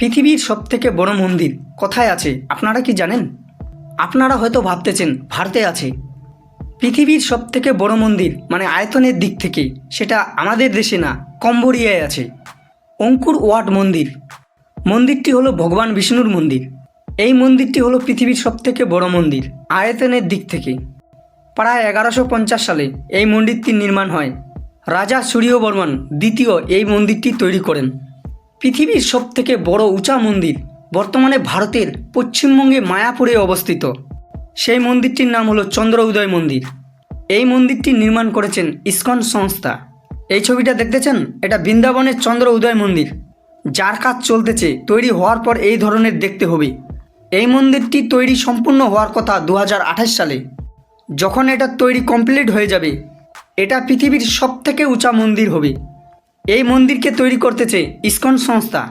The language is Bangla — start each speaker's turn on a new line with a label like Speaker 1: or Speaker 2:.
Speaker 1: পৃথিবীর সবথেকে বড় মন্দির কোথায় আছে আপনারা কি জানেন? আপনারা হয়তো ভাবতেছেন, ভারতে আছে। পৃথিবীর সবথেকে বড় মন্দির মানে আয়তনের দিক থেকে, সেটা আমাদের দেশে না, কম্বোডিয়ায় আছে। অঙ্কুর ওয়াট মন্দির। মন্দিরটি হলো ভগবান বিষ্ণুর মন্দির। এই মন্দিরটি হলো পৃথিবীর সবথেকে বড় মন্দির, আয়তনের দিক থেকে। প্রায় এগারোশো পঞ্চাশ সালে এই মন্দিরটি নির্মাণ হয়। রাজা সূর্যবর্মন দ্বিতীয় এই মন্দিরটি তৈরি করেন। পৃথিবীর সবথেকে বড় উঁচা মন্দির বর্তমানে ভারতের পশ্চিমবঙ্গে মায়াপুরে অবস্থিত। সেই মন্দিরটির নাম হলো চন্দ্র উদয় মন্দির। এই মন্দিরটি নির্মাণ করেছেন ইসকন সংস্থা। এই ছবিটা দেখতেছেন? এটা বৃন্দাবনের চন্দ্র উদয় মন্দির। যার কাজ চলতেছে, তৈরি হওয়ার পর এই ধরনের দেখতে হবে। এই মন্দিরটি তৈরি সম্পূর্ণ হওয়ার কথা দু হাজার আঠাশ সালে। যখন এটা তৈরি কমপ্লিট হয়ে যাবে, এটা পৃথিবীর সবথেকে উঁচা মন্দির হবে। এই মন্দিরকে তৈরি করতেছে ইস্কন সংস্থা।